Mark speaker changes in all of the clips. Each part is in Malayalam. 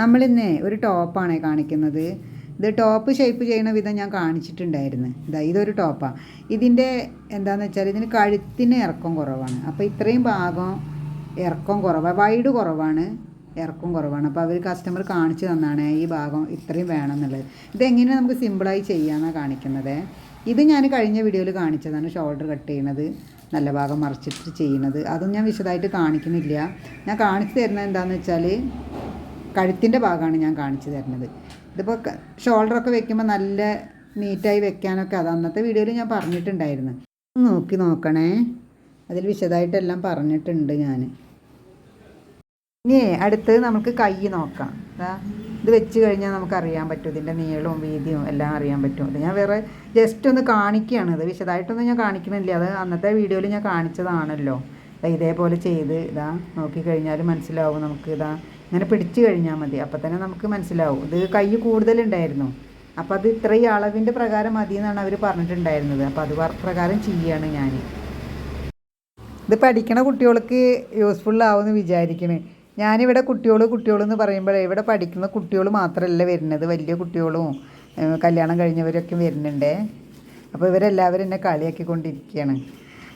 Speaker 1: നമ്മളിന്നേ ഒരു ടോപ്പാണ് കാണിക്കുന്നത്. ഇത് ടോപ്പ് ഷേപ്പ് ചെയ്യുന്ന വിധം ഞാൻ കാണിച്ചിട്ടുണ്ടായിരുന്നു. ഇതാ ഇതൊരു ടോപ്പാണ് ഇതിന്റെ എന്താണെന്ന് വെച്ചാൽ ഇതിന് കഴുത്തിന് ഇറക്കം കുറവാണ്. അപ്പോൾ ഇത്രയും ഭാഗം ഇറക്കം കുറവാണ് വൈഡ് കുറവാണ്. ഇറക്കം കുറവാണ്. അപ്പോൾ അവർ കസ്റ്റമർ കാണിച്ചു തന്നാണ് ഈ ഭാഗം ഇത്രയും വേണം എന്നുള്ളത് ഇതെങ്ങനെ നമുക്ക് സിമ്പിളായി ചെയ്യാമെന്നാണ് കാണിക്കുന്നത്. ഇത് ഞാൻ കഴിഞ്ഞ വീഡിയോയിൽ കാണിച്ചതാണ് ഷോൾഡർ കട്ട് ചെയ്യണത്. നല്ല ഭാഗം മറിച്ചിട്ട് ചെയ്യുന്നത് അതും ഞാൻ വിശദമായിട്ട് കാണിക്കുന്നില്ല. ഞാൻ കാണിച്ചു തരുന്നത് എന്താണെന്ന് വെച്ചാൽ കഴുത്തിന്റെ ഭാഗമാണ് ഞാൻ കാണിച്ചു തരുന്നത്. ഇതിപ്പോൾ ഷോൾഡറൊക്കെ വെക്കുമ്പോൾ നല്ല നീറ്റായി വെക്കാനൊക്കെ അത് അന്നത്തെ വീഡിയോയിൽ ഞാൻ പറഞ്ഞിട്ടുണ്ടായിരുന്നു. നോക്കി നോക്കണേ. അതിൽ വിശദമായിട്ടെല്ലാം പറഞ്ഞിട്ടുണ്ട് ഞാൻ ഇനി അടുത്തത് നമുക്ക് കൈ നോക്കാം. ഇത് വെച്ച് കഴിഞ്ഞാൽ നമുക്ക് അറിയാൻ പറ്റും. ഇതിന്റെ നീളവും വീതിയും എല്ലാം അറിയാൻ പറ്റും. ഞാൻ വേറെ ജസ്റ്റ് ഒന്ന് കാണിക്കുകയാണ്. ഇത് വിശദമായിട്ടൊന്നും ഞാൻ കാണിക്കണില്ല. അത് അന്നത്തെ വീഡിയോയിൽ ഞാൻ കാണിച്ചതാണല്ലോ. ഇതേപോലെ ചെയ്ത് ഇതാ നോക്കിക്കഴിഞ്ഞാൽ മനസ്സിലാവും നമുക്ക്. ഇതാ ഇങ്ങനെ പിടിച്ചു കഴിഞ്ഞാൽ മതി. അപ്പം തന്നെ നമുക്ക് മനസ്സിലാവും. ഇത് കൈ കൂടുതലുണ്ടായിരുന്നു. അപ്പോൾ അത് ഇത്രയും അളവിന്റെ പ്രകാരം മതി എന്നാണ് അവർ പറഞ്ഞിട്ടുണ്ടായിരുന്നത്. അപ്പോൾ അത് പ്രകാരം ചെയ്യുകയാണ് ഞാൻ ഇത് പഠിക്കണ കുട്ടികൾക്ക് യൂസ്ഫുൾ ആവുമെന്ന് വിചാരിക്കണേ. ഞാനിവിടെ കുട്ടികൾ കുട്ടികൾ എന്ന് പറയുമ്പോൾ ഇവിടെ പഠിക്കുന്ന കുട്ടികൾ മാത്രമല്ല വരുന്നത്. വലിയ കുട്ടികളും കല്യാണം കഴിഞ്ഞവരൊക്കെ വരുന്നുണ്ടേ. അപ്പോൾ ഇവരെല്ലാവരും എന്നെ കളിയാക്കിക്കൊണ്ടിരിക്കുകയാണ്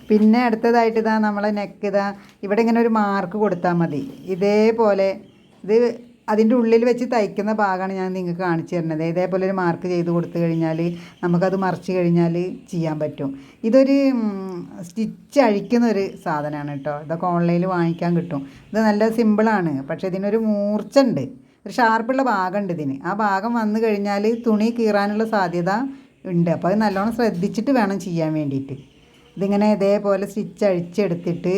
Speaker 1: പിന്നെ അടുത്തതായിട്ട് ഇതാ നമ്മളെ നെക്ക് ഇതാ. ഇവിടെ ഇങ്ങനെ ഒരു മാർക്ക് കൊടുത്താൽ മതി. ഇതേപോലെ ഇത് അതിന്റെ ഉള്ളിൽ വെച്ച് തയ്ക്കുന്ന ഭാഗമാണ് ഞാൻ നിങ്ങൾക്ക് കാണിച്ചു തരുന്നത്. ഇതേപോലെ ഒരു മാർക്ക് ചെയ്ത് കൊടുത്തു കഴിഞ്ഞാൽ നമുക്കത് മറിച്ച് കഴിഞ്ഞാൽ ചെയ്യാൻ പറ്റും. ഇതൊരു സ്റ്റിച്ച് അഴിക്കുന്ന ഒരു സാധനമാണ് കേട്ടോ. ഇതൊക്കെ ഓൺലൈനിൽ വാങ്ങിക്കാൻ കിട്ടും. ഇത് നല്ല സിമ്പിളാണ് പക്ഷേ ഇതിനൊരു മൂർച്ച ഉണ്ട് ഒരു ഷാർപ്പുള്ള ഭാഗമുണ്ട് ഇതിന്. ആ ഭാഗം വന്നു കഴിഞ്ഞാൽ തുണി കീറാനുള്ള സാധ്യത ഉണ്ട്. അപ്പോൾ അത് നല്ലോണം ശ്രദ്ധിച്ചിട്ട് വേണം ചെയ്യാൻ വേണ്ടിയിട്ട്. ഇതിങ്ങനെ ഇതേപോലെ സ്റ്റിച്ച് അഴിച്ചെടുത്തിട്ട്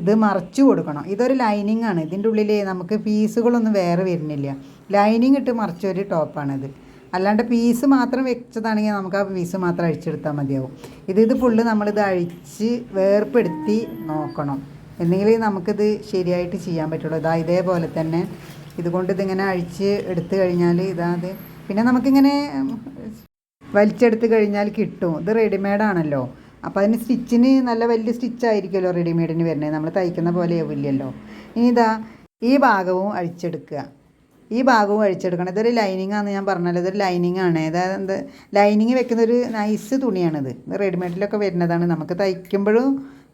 Speaker 1: ഇത് മറച്ചു കൊടുക്കണം. ഇതൊരു ലൈനിങ് ആണ്. ഇതിന്റെ ഉള്ളിൽ നമുക്ക് പീസുകളൊന്നും വേറെ വരുന്നില്ല. ലൈനിങ് ഇട്ട് മറച്ചൊരു ടോപ്പാണിത് അല്ലാണ്ട് പീസ് മാത്രം വെച്ചതാണെങ്കിൽ നമുക്ക് ആ പീസ് മാത്രം അഴിച്ചെടുത്താൽ മതിയാവും. ഇത് ഇത് ഫുള്ള് നമ്മളിത് അഴിച്ച് വേർപ്പെടുത്തി നോക്കണം. എന്നെങ്കിൽ നമുക്കിത് ശരിയായിട്ട് ചെയ്യാൻ പറ്റുള്ളൂ. ഇതാ ഇതേപോലെ തന്നെ ഇതുകൊണ്ട് ഇതിങ്ങനെ അഴിച്ച് എടുത്തു കഴിഞ്ഞാൽ ഇതാ പിന്നെ നമുക്കിങ്ങനെ വലിച്ചെടുത്ത് കഴിഞ്ഞാൽ കിട്ടും. ഇത് റെഡിമെയ്ഡ് ആണല്ലോ. അപ്പോൾ അതിന് സ്റ്റിച്ചിന് നല്ല വലിയ സ്റ്റിച്ചായിരിക്കുമല്ലോ റെഡിമെയ്ഡിന് വരുന്നത്. നമ്മൾ തയ്ക്കുന്ന പോലെ ആവില്ലല്ലോ. ഇനി ഇതാ ഈ ഭാഗവും അഴിച്ചെടുക്കുക. ഈ ഭാഗവും അഴിച്ചെടുക്കണം. ഇതൊരു ലൈനിങ് ആണെന്ന് ഞാൻ പറഞ്ഞല്ലോ. ഇതൊരു ലൈനിങ് ആണ്. അതായത് ലൈനിങ് വെക്കുന്ന ഒരു നൈസ് തുണിയാണിത്. ഇത് റെഡിമെയ്ഡിലൊക്കെ വരുന്നതാണ്. നമുക്ക് തയ്ക്കുമ്പോഴും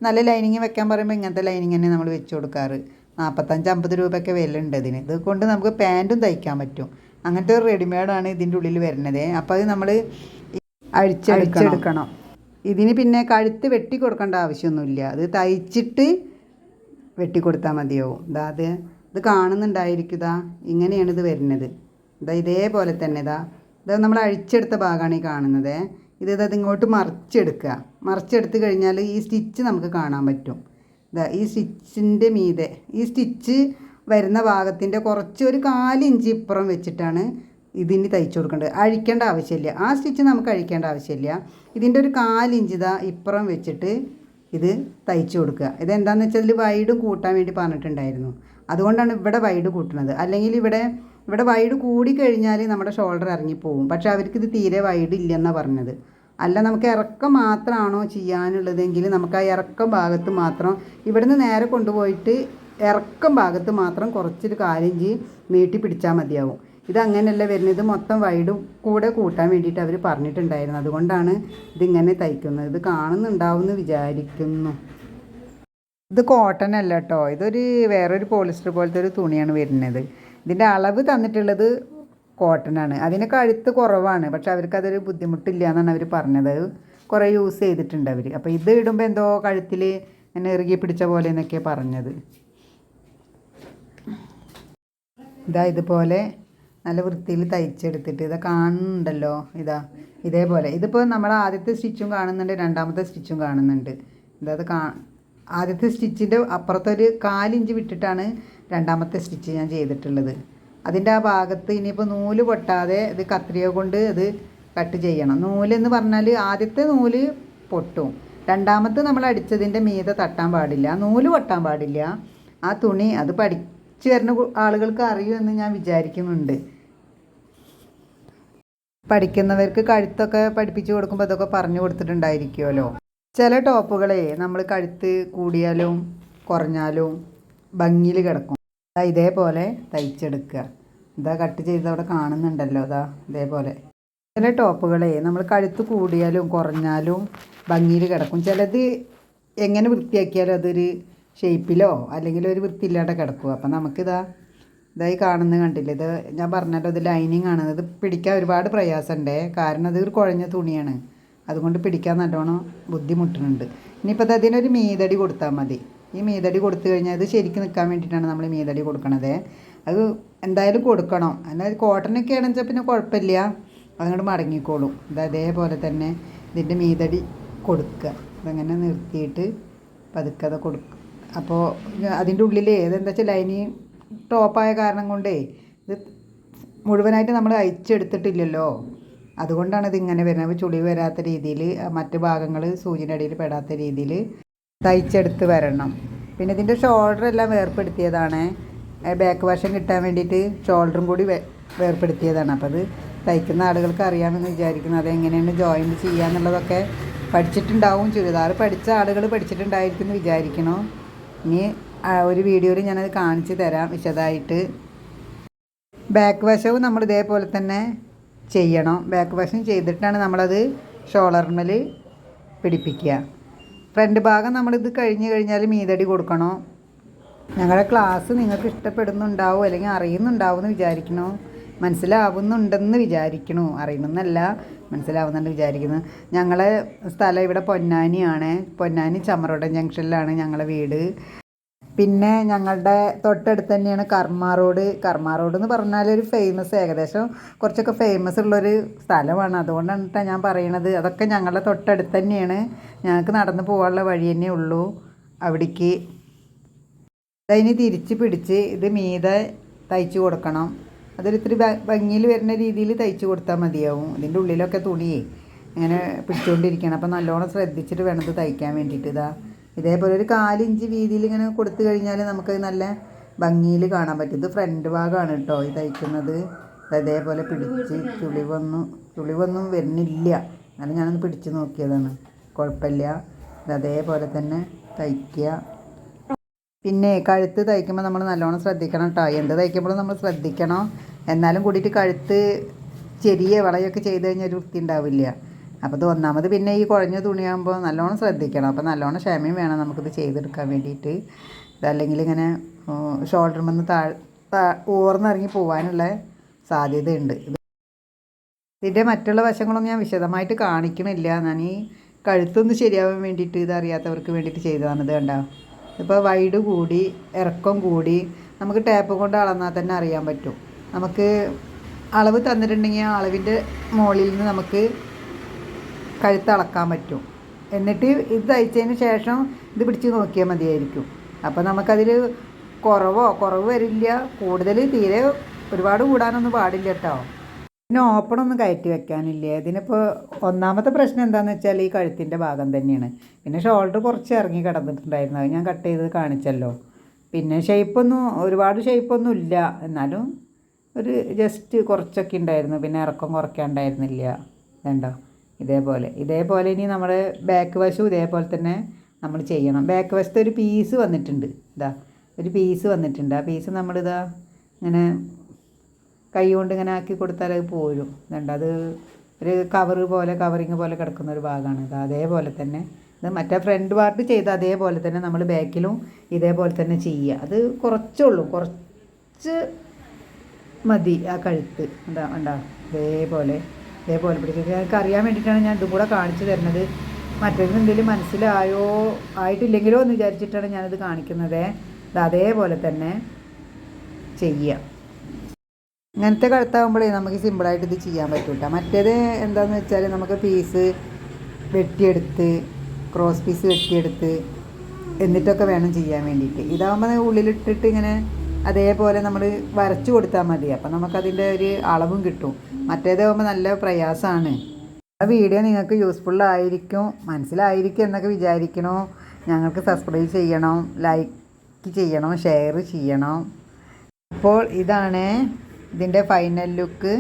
Speaker 1: നല്ല ലൈനിങ് വെക്കാൻ പറയുമ്പോൾ ഇങ്ങനത്തെ ലൈനിങ് തന്നെ നമ്മൾ വെച്ച് കൊടുക്കാറ്. നാൽപ്പത്തഞ്ച് അമ്പത് രൂപയൊക്കെ വില ഉണ്ട് ഇതിന്. ഇത് കൊണ്ട് നമുക്ക് പാന്റും തയ്ക്കാൻ പറ്റും. അങ്ങനത്തെ ഒരു റെഡിമെയ്ഡാണ് ഇതിന്റെ ഉള്ളിൽ വരുന്നത്. അപ്പോൾ അത് നമ്മൾ അഴിച്ചെടുക്കണം. ഇതിന് പിന്നെ കഴുത്ത് വെട്ടി കൊടുക്കേണ്ട ആവശ്യമൊന്നുമില്ല. അത് തയ്ച്ചിട്ട് വെട്ടിക്കൊടുത്താൽ മതിയാവും. ഇതാ അത് ഇത് കാണുന്നുണ്ടായിരിക്കും ഇങ്ങനെയാണ് ഇത് വരുന്നത്. ഇതാ ഇതേപോലെ തന്നെ ഇതാ ഇത് നമ്മൾ അഴിച്ചെടുത്ത ഭാഗമാണ് ഈ കാണുന്നത്. ഇത് ഇത് ഇങ്ങോട്ട് മറിച്ചെടുക്കുക. മറിച്ചെടുത്ത് കഴിഞ്ഞാൽ ഈ സ്റ്റിച്ച് നമുക്ക് കാണാൻ പറ്റും. ഇതാ ഈ സ്റ്റിച്ചിന്റെ മീതെ. ഈ സ്റ്റിച്ച് വരുന്ന ഭാഗത്തിന്റെ കുറച്ച് ഒരു കാലിഞ്ച് ഇപ്പുറം വെച്ചിട്ടാണ് ഇതിന് തയ്ച്ചു കൊടുക്കേണ്ടത് അഴിക്കേണ്ട ആവശ്യമില്ല. ആ സ്റ്റിച്ച് നമുക്ക് അഴിക്കേണ്ട ആവശ്യമില്ല. ഇതിന്റെ ഒരു കാലിഞ്ച് ഇതാ ഇപ്പുറം വെച്ചിട്ട് ഇത് തയ്ച്ചു കൊടുക്കുക. ഇതെന്താണെന്ന് വെച്ചാൽ ഇതിൽ വൈഡ് കൂട്ടാൻ വേണ്ടി പറഞ്ഞിട്ടുണ്ടായിരുന്നു. അതുകൊണ്ടാണ് ഇവിടെ വൈഡ് കൂട്ടുന്നത് അല്ലെങ്കിൽ ഇവിടെ ഇവിടെ വൈഡ് കൂടി കഴിഞ്ഞാൽ നമ്മുടെ ഷോൾഡർ ഇറങ്ങിപ്പോവും. പക്ഷേ അവർക്ക് ഇത് തീരെ വൈഡ് ഇല്ലെന്നാണ് പറഞ്ഞത്. അല്ല നമുക്ക് ഇറക്കം മാത്രമാണോ ചെയ്യാനുള്ളതെങ്കിൽ നമുക്ക് ആ ഇറക്കം ഭാഗത്ത് മാത്രം ഇവിടുന്ന് നേരെ കൊണ്ടുപോയിട്ട് ഇറക്കം ഭാഗത്ത് മാത്രം കുറച്ചൊരു കാലിഞ്ച് നീട്ടി പിടിച്ചാൽ മതിയാവും. ഇത് അങ്ങനെയല്ല വരുന്നത്. ഇത് മൊത്തം വൈഡും കൂടെ കൂട്ടാൻ വേണ്ടിയിട്ട് അവർ പറഞ്ഞിട്ടുണ്ടായിരുന്നു. അതുകൊണ്ടാണ് ഇതിങ്ങനെ തയ്ക്കുന്നത്. ഇത് കാണുന്നുണ്ടാവും എന്ന് വിചാരിക്കുന്നു. ഇത് കോട്ടൺ അല്ല കേട്ടോ ഇതൊരു വേറൊരു പോളിസ്റ്റർ പോലത്തെ ഒരു തുണിയാണ് വരുന്നത്. ഇതിന്റെ അളവ് തന്നിട്ടുള്ളത് കോട്ടൺ ആണ്. അതിന് കഴുത്ത് കുറവാണ്. പക്ഷെ അവർക്ക് അതൊരു ബുദ്ധിമുട്ടില്ല എന്നാണ് അവർ പറഞ്ഞത്. കുറേ യൂസ് ചെയ്തിട്ടുണ്ട് അവർ അപ്പോൾ ഇത് ഇടുമ്പോൾ എന്തോ കഴുത്തിൽ എന്നെ ഇറുകി പിടിച്ച പോലെ എന്നൊക്കെയാണ് പറഞ്ഞത്. ഇതാ ഇതുപോലെ നല്ല വൃത്തിയിൽ തയ്ച്ചെടുത്തിട്ട് ഇതാ കാണുന്നുണ്ടല്ലോ. ഇതാ ഇതേപോലെ. ഇതിപ്പോൾ നമ്മൾ ആദ്യത്തെ സ്റ്റിച്ചും കാണുന്നുണ്ട് രണ്ടാമത്തെ സ്റ്റിച്ചും കാണുന്നുണ്ട്. ഇതത് കാ ആദ്യത്തെ സ്റ്റിച്ചിന്റെ അപ്പുറത്തൊരു കാലിഞ്ച് വിട്ടിട്ടാണ് രണ്ടാമത്തെ സ്റ്റിച്ച് ഞാൻ ചെയ്തിട്ടുള്ളത്. അതിന്റെ ആ ഭാഗത്ത് ഇനിയിപ്പോൾ നൂൽ പൊട്ടാതെ ഇത് കത്രിക കൊണ്ട് അത് കട്ട് ചെയ്യണം. നൂലെന്ന് പറഞ്ഞാൽ ആദ്യത്തെ നൂൽ പൊട്ടും. രണ്ടാമത്തെ നമ്മൾ അടിച്ചതിന്റെ മീതെ തട്ടാൻ പാടില്ല. നൂൽ പൊട്ടാൻ പാടില്ല. ആ തുണി അത് പഠിച്ചു കു- ആളുകൾക്ക് അറിയുമെന്ന് ഞാൻ വിചാരിക്കുന്നുണ്ട്. പഠിക്കുന്നവർക്ക് കഴുത്തൊക്കെ പഠിപ്പിച്ചു കൊടുക്കുമ്പോൾ അതൊക്കെ പറഞ്ഞു കൊടുത്തിട്ടുണ്ടായിരിക്കുമല്ലോ. ചില ടോപ്പുകളെ നമ്മൾ കഴുത്ത് കൂടിയാലും കുറഞ്ഞാലും ഭംഗിയിൽ കിടക്കും. അതാ ഇതേപോലെ തയ്ച്ചെടുക്കുക. ഇതാ കട്ട് ചെയ്ത് അവിടെ കാണുന്നുണ്ടല്ലോ അതാ ഇതേപോലെ. ചില ടോപ്പുകളെ നമ്മൾ കഴുത്ത് കൂടിയാലും കുറഞ്ഞാലും ഭംഗിയിൽ കിടക്കും. ചിലത് എങ്ങനെ വൃത്തിയാക്കിയാലും അതൊരു ഷേപ്പിലോ അല്ലെങ്കിൽ ഒരു വൃത്തിയില്ലാതെ കിടക്കും അപ്പം നമുക്കിതാ ഇതായി കാണുന്നത് കണ്ടില്ല ഇത് ഞാൻ പറഞ്ഞല്ലോ ഇത് ലൈനിങ് ആണ്. ഇത് പിടിക്കാൻ ഒരുപാട് പ്രയാസമുണ്ടേ. കാരണം അത് ഒരു കുഴഞ്ഞ തുണിയാണ്. അതുകൊണ്ട് പിടിക്കാൻ നല്ലോണം ബുദ്ധിമുട്ടുന്നുണ്ട്. ഇനിയിപ്പോൾ ഇത് അതിനൊരു മീതടി കൊടുത്താൽ മതി. ഈ മീതടി കൊടുത്തു കഴിഞ്ഞാൽ ഇത് ശരിക്കും നിൽക്കാൻ വേണ്ടിയിട്ടാണ് നമ്മൾ മീതടി കൊടുക്കണത്. അത് എന്തായാലും കൊടുക്കണം. എന്നാൽ കോട്ടനൊക്കെ ആണെന്ന് വെച്ചാൽ പിന്നെ കുഴപ്പമില്ല. അതങ്ങോട്ട് മടങ്ങിക്കോളും. ഇത് അതേപോലെ തന്നെ ഇതിന്റെ മീതടി കൊടുക്കുക. അതങ്ങനെ നിർത്തിയിട്ട് പതുക്കെ കൊടുക്കുക. അപ്പോൾ അതിന്റെ ഉള്ളിൽ ഏതെന്താ വെച്ചാൽ ലൈനിങ് ടോപ്പായ കാരണം കൊണ്ടേ ഇത് മുഴുവനായിട്ട് നമ്മൾ അയച്ചെടുത്തിട്ടില്ലല്ലോ അതുകൊണ്ടാണ് ഇത് ഇങ്ങനെ വരുന്നത്. ചുളി വരാത്ത രീതിയിൽ മറ്റ് ഭാഗങ്ങൾ സൂചിന്റെ അടിയിൽ പെടാത്ത രീതിയിൽ തയ്ച്ചെടുത്ത് വരണം. പിന്നെ ഇതിന്റെ ഷോൾഡർ എല്ലാം വേർപ്പെടുത്തിയതാണ്. ബാക്ക് വശം കിട്ടാൻ വേണ്ടിയിട്ട് ഷോൾഡറും കൂടി വേർപ്പെടുത്തിയതാണ്. അപ്പോൾ അത് തയ്ക്കുന്ന ആളുകൾക്ക് അറിയാമെന്ന് വിചാരിക്കുന്നു. അതെങ്ങനെയാണ് ജോയിന്റ് ചെയ്യുക എന്നുള്ളതൊക്കെ പഠിച്ചിട്ടുണ്ടാവും. ചുരിദാർ പഠിച്ച ആളുകൾ പഠിച്ചിട്ടുണ്ടായിരിക്കും എന്ന് വിചാരിക്കണം. ഇനി ഒരു വീഡിയോയിൽ ഞാനത് കാണിച്ചു തരാം വിശദമായിട്ട് ബാക്ക് വശവും നമ്മൾ ഇതേപോലെ തന്നെ ചെയ്യണം. ബാക്ക് വശം ചെയ്തിട്ടാണ് നമ്മളത് ഷോളർമിൽ പിടിപ്പിക്കുക. ഫ്രണ്ട് ഭാഗം നമ്മളിത് കഴിഞ്ഞ് കഴിഞ്ഞാൽ മീതടി കൊടുക്കണം. ഞങ്ങളുടെ ക്ലാസ് നിങ്ങൾക്ക് ഇഷ്ടപ്പെടുന്നുണ്ടാവും അല്ലെങ്കിൽ അറിയുന്നുണ്ടാവും എന്ന് വിചാരിക്കണു മനസ്സിലാവുന്നുണ്ടെന്ന് വിചാരിക്കണു. അറിയണമെന്നല്ല മനസ്സിലാവുന്നുണ്ട് വിചാരിക്കുന്നു. ഞങ്ങളെ സ്ഥലം ഇവിടെ പൊന്നാനിയാണ്. പൊന്നാനി ചമറോട ജംഗ്ഷനിലാണ് ഞങ്ങളെ വീട്. പിന്നെ ഞങ്ങളുടെ തൊട്ടടുത്ത് തന്നെയാണ് കർമ്മ റോഡ്. കർമ്മ റോഡ് എന്ന് പറഞ്ഞാൽ ഒരു ഫേമസ് ഏകദേശം കുറച്ചൊക്കെ ഫേമസ് ഉള്ളൊരു സ്ഥലമാണ്. അതുകൊണ്ടാണ് കേട്ടോ ഞാൻ പറയണത്. അതൊക്കെ ഞങ്ങളുടെ തൊട്ടടുത്ത് തന്നെയാണ്. ഞങ്ങൾക്ക് നടന്നു പോകാനുള്ള വഴി തന്നെ ഉള്ളൂ അവിടേക്ക്. അതിന് തിരിച്ച് പിടിച്ച് ഇത് മീതെ തയ്ച്ചു കൊടുക്കണം. അതൊരു ഇത്തിരി ഭംഗിയിൽ വരുന്ന രീതിയിൽ തയ്ച്ചു കൊടുത്താൽ മതിയാവും. ഇതിന്റെ ഉള്ളിലൊക്കെ തുണിയേ ഇങ്ങനെ പിടിച്ചുകൊണ്ടിരിക്കണം അപ്പോൾ നല്ലോണം ശ്രദ്ധിച്ചിട്ട് വേണം ഇത് തയ്ക്കാൻ വേണ്ടിയിട്ട്. ഇതാ ഇതേപോലെ ഒരു കാലിഞ്ച് വീതിയിൽ ഇങ്ങനെ കൊടുത്തു കഴിഞ്ഞാൽ നമുക്ക് നല്ല ഭംഗിയിൽ കാണാൻ പറ്റും. ഇത് ഫ്രണ്ട് ഭാഗമാണ് കേട്ടോ ഈ തയ്ക്കുന്നത്. അതേപോലെ പിടിച്ച് ചുളിവൊന്നും ചുളിവൊന്നും വരുന്നില്ല. എന്നാലും ഞാനൊന്ന് പിടിച്ച് നോക്കിയതാണ്. കുഴപ്പമില്ല. അതേപോലെ തന്നെ തയ്ക്കുക. പിന്നെ കഴുത്ത് തയ്ക്കുമ്പോൾ നമ്മൾ നല്ലോണം ശ്രദ്ധിക്കണം കേട്ടോ എന്ത് തയ്ക്കുമ്പോഴും നമ്മൾ ശ്രദ്ധിക്കണം. എന്നാലും കൂടിയിട്ട് കഴുത്ത് ചെറിയ വളയൊക്കെ ചെയ്ത് കഴിഞ്ഞാൽ ഒരു വൃത്തി ഉണ്ടാവില്ല അപ്പോൾ ഇത് ഒന്നാമത് പിന്നെ ഈ കുഴഞ്ഞ തുണിയാകുമ്പോൾ നല്ലോണം ശ്രദ്ധിക്കണം. അപ്പോൾ നല്ലോണം ക്ഷമയും വേണം നമുക്കിത് ചെയ്തെടുക്കാൻ വേണ്ടിയിട്ട്. ഇതല്ലെങ്കിൽ ഇങ്ങനെ ഷോൾഡർ നിന്ന് താഴ് ഊർന്നിറങ്ങി പോകാനുള്ള സാധ്യതയുണ്ട്. ഇത് ഇതിന്റെ മറ്റുള്ള വശങ്ങളൊന്നും ഞാൻ വിശദമായിട്ട് കാണിക്കണില്ല. ഞാൻ ഈ കഴുത്തൊന്ന് ശരിയാവാൻ വേണ്ടിയിട്ട് ഇത് അറിയാത്തവർക്ക് വേണ്ടിയിട്ട് ചെയ്തതാണ് ഇത് കണ്ടോ? ഇപ്പോൾ വൈഡ് കൂടി ഇറക്കം കൂടി നമുക്ക് ടാപ്പ് കൊണ്ട് അളന്നാൽ തന്നെ അറിയാൻ പറ്റും. നമുക്ക് അളവ് തന്നിട്ടുണ്ടെങ്കിൽ ആ അളവിന്റെ മുകളിൽ നിന്ന് നമുക്ക് കഴുത്ത് അളക്കാൻ പറ്റും. എന്നിട്ട് ഇത് തയ്ച്ചതിന് ശേഷം ഇത് പിടിച്ച് നോക്കിയാൽ മതിയായിരിക്കും. അപ്പോൾ നമുക്കതിൽ കുറവോ കുറവ് വരില്ല. കൂടുതൽ തീരെ ഒരുപാട് കൂടാനൊന്നും പാടില്ല കേട്ടോ. പിന്നെ ഓപ്പണൊന്നും കയറ്റി വെക്കാനില്ല. ഇതിനിപ്പോൾ ഒന്നാമത്തെ പ്രശ്നം എന്താണെന്ന് വെച്ചാൽ ഈ കഴുത്തിന്റെ ഭാഗം തന്നെയാണ്. പിന്നെ ഷോൾഡർ കുറച്ച് ഇറങ്ങി കിടന്നിട്ടുണ്ടായിരുന്നു. അത് ഞാൻ കട്ട് ചെയ്ത് കാണിച്ചല്ലോ. പിന്നെ ഷേപ്പൊന്നും ഒരുപാട് ഷേപ്പൊന്നും ഇല്ല. എന്നാലും ഒരു ജസ്റ്റ് കുറച്ചൊക്കെ ഉണ്ടായിരുന്നു. പിന്നെ ഇറക്കം കുറയ്ക്കാണ്ടായിരുന്നില്ല. വേണ്ടോ ഇതേപോലെ. ഇതേപോലെ ഇനി നമ്മുടെ ബാക്ക് വശവും ഇതേപോലെ തന്നെ നമ്മൾ ചെയ്യണം. ബാക്ക് വശത്ത് ഒരു പീസ് വന്നിട്ടുണ്ട്. ഇതാ ഒരു പീസ് വന്നിട്ടുണ്ട്. ആ പീസ് നമ്മളിതാ ഇങ്ങനെ കൈ കൊണ്ട് ഇങ്ങനെ ആക്കി കൊടുത്താൽ അത് പോരും. ഇതുണ്ട് അത് ഒരു കവറ് പോലെ കവറിങ് പോലെ കിടക്കുന്ന ഒരു ഭാഗമാണ്. ഇത് അതേപോലെ തന്നെ. ഇത് മറ്റേ ഫ്രണ്ട് പാർട്ട് ചെയ്ത അതേപോലെ തന്നെ നമ്മൾ ബാക്കിലും ഇതേപോലെ തന്നെ ചെയ്യുക. അത് കുറച്ചുള്ളൂ കുറച്ച് മതി ആ കഴുത്ത്. എന്താ ഉണ്ടാ ഇതേപോലെ ഇതേപോലെ പിടിച്ചിട്ട് ഞങ്ങൾക്ക് അറിയാൻ വേണ്ടിയിട്ടാണ് ഞാൻ ഇതും കൂടെ കാണിച്ചു തരുന്നത്. മറ്റൊരു എന്തെങ്കിലും മനസ്സിലായോ ആയിട്ടില്ലെങ്കിലോ എന്ന് വിചാരിച്ചിട്ടാണ് ഞാനിത് കാണിക്കുന്നത്. ഇത് അതേപോലെ തന്നെ ചെയ്യുക ഇങ്ങനത്തെ കഴുത്താകുമ്പോഴേ നമുക്ക് സിമ്പിളായിട്ട് ഇത് ചെയ്യാൻ പറ്റും കേട്ടോ മറ്റേത് എന്താണെന്ന് വെച്ചാൽ നമുക്ക് പീസ് വെട്ടിയെടുത്ത് ക്രോസ് പീസ് വെട്ടിയെടുത്ത് എന്നിട്ടൊക്കെ വേണം ചെയ്യാൻ വേണ്ടിയിട്ട്. ഇതാകുമ്പോൾ ഉള്ളിലിട്ടിട്ട് ഇങ്ങനെ അതേപോലെ നമ്മൾ വരച്ചു കൊടുത്താൽ മതി. അപ്പം നമുക്കതിന്റെ ഒരു അളവും കിട്ടും. മറ്റേതാകുമ്പോൾ നല്ല പ്രയാസമാണ് ആ വീഡിയോ നിങ്ങൾക്ക് യൂസ്ഫുൾ ആയിരിക്കും മനസ്സിലായിരിക്കും എന്നൊക്കെ വിചാരിക്കണോ. ഞങ്ങൾക്ക് സബ്സ്ക്രൈബ് ചെയ്യണം ലൈക്ക് ചെയ്യണം ഷെയർ ചെയ്യണം. അപ്പോൾ ഇതാണ് ഇതിന്റെ ഫൈനൽ ലുക്ക്